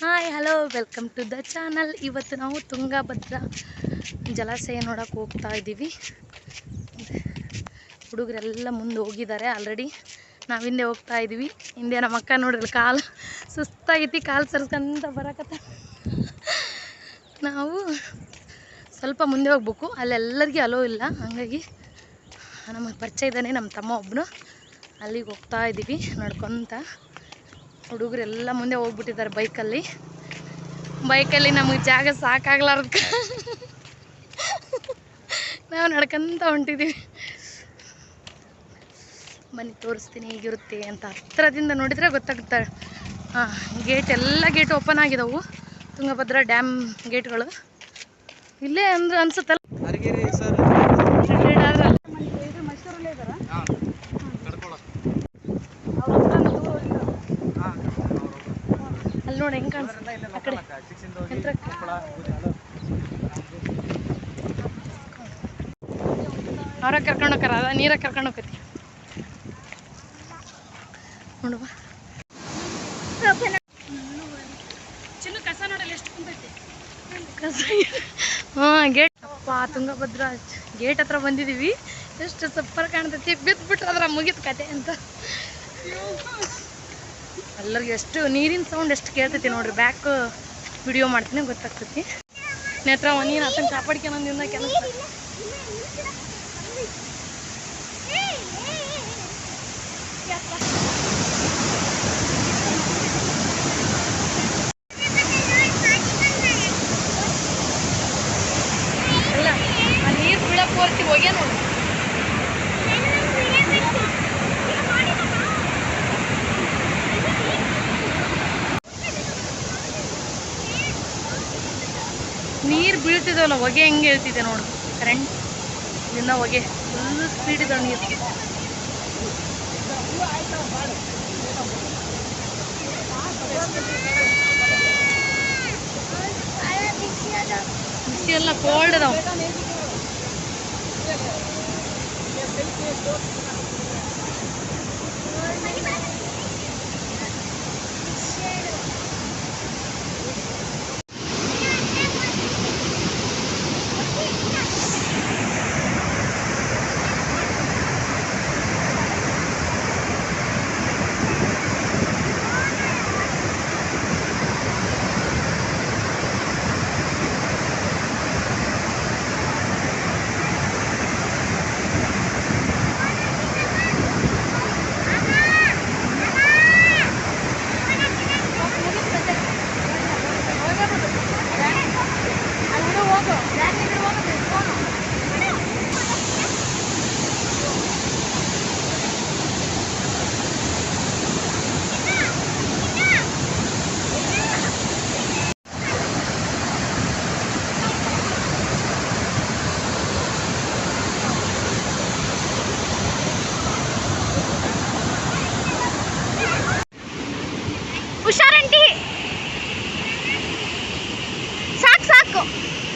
Hi hello welcome to the channel ಇವತ್ತು ನಾವು ತುಂಗಭದ್ರಾ ಜಲಾಶಯ ನೋಡೋಕೆ ಹೋಗ್ತಾ ಇದ್ದೀವಿ ಹುಡುಗರೆಲ್ಲ ಮುಂದೆ ಹೋಗಿದ್ದಾರೆ ಆಲ್ರೆಡಿ ನಾವು ಹಿಂದೆ ಹೋಗ್ತಾ ಇದ್ದೀವಿ ಹಿಂದೆ ನಮ್ಮ ಅಕ್ಕ ನೋಡ್ರಿ ಕಾಲು. ಸುಸ್ತಾಗೈತಿ, ಕಾಲು ಸರ್ಸ್ಕೊಂತ ಬರಕತ್ತ. ನಾವು ಸ್ವಲ್ಪ ಮುಂದೆ ಹೋಗ್ಬೇಕು, ಅಲ್ಲೆಲ್ಲರಿಗೆ ಅಲೋ ಇಲ್ಲ, ಹಾಗಾಗಿ ನಮ್ಮ ಪರಿಚಯ ಇದ್ದಾನೆ ನಮ್ಮ ತಮ್ಮ ಒಬ್ಬನು ಅಲ್ಲಿಗೆ ಹೋಗ್ತಾ ಇದ್ದೀವಿ, ನಡ್ಕೊತ. ಹುಡುಗರೆಲ್ಲ ಮುಂದೆ ಹೋಗ್ಬಿಟ್ಟಿದ್ದಾರೆ ಬೈಕಲ್ಲಿ. ಬೈಕಲ್ಲಿ ನಮಗೆ ಜಾಗ ಸಾಕಾಗ್ಲಾರ್ದ ನಾವು ನಡ್ಕೊಂತ ಹೊಂಟಿದ್ದೀವಿ. ಬನ್ನಿ, ತೋರಿಸ್ತೀನಿ, ಹೀಗಿರುತ್ತೆ ಅಂತ ಹತ್ರದಿಂದ ನೋಡಿದರೆ ಗೊತ್ತಾಗುತ್ತೆ. ಗೇಟ್ ಎಲ್ಲ ಗೇಟ್ ಓಪನ್ ಆಗಿದಾವು. ತುಂಗಭದ್ರಾ ಡ್ಯಾಮ್ ಗೇಟ್ಗಳು ಇಲ್ಲೇ ಅಂದ್ರೆ ಅನ್ಸುತ್ತಲ್ಲ ಅಲ್ಲಿ? ನೋಡಿ ಹೆಂಗೆ ಕಾಣಿಸುತ್ತೆ ಆ ಕಡೆ ಯಂತ್ರಕ್ಕೆ. ಅವ್ರ ಕರ್ಕೊಂಡು ಹೋಗ್ತಾರ ನೀರಾಗ ಕರ್ಕೊಂಡು ನೋಡುವ. ಹಾಂ ಗೇಟ್ ತುಂಗಭದ್ರಾ ಗೇಟ್ ಹತ್ರ ಬಂದಿದೀವಿ. ಎಷ್ಟು ಸೂಪರ್ ಕಾಣ್ತೈತಿ. ಬಿದ್ದುಬಿಟ್ರೆ ಅದ್ರ ಮುಗಿದ ಕತೆ ಅಂತ. ಎಲ್ಲರಿಗೂ ಎಷ್ಟು ನೀರಿನ ಸೌಂಡ್ ಎಷ್ಟು ಕೇಳ್ತೈತಿ ನೋಡ್ರಿ. ಬ್ಯಾಕ್ ವಿಡಿಯೋ ಮಾಡ್ತೀನಿ, ಗೊತ್ತಾಗ್ತೈತಿ. ನೇತ್ರ ನೀನು ಆತನ ಕಾಪಾಡ್ಕೊಂದಿಂದ ಕೆಲಸ ಅಲ್ಲ ಆ ಹೋಗ್ತಿ ಹೋಗ್ಯ ನೋಡಿ. ನೀರು ಬೀಳ್ತಿದವಲ್ಲ, ಹೊಗೆ ಹೆಂಗೆ ಹೇಳ್ತಿದೆ ನೋಡು. ಕರೆಂಟ್ ಇದನ್ನ ಹೊಗೆ. ಫುಲ್ ಸ್ಪೀಡ್ ಇದಾವೆ ನೀರು. ಬಿಸಿ ಎಲ್ಲ ಕೋಲ್ಡ್ ಅದಾವ Thank you. go.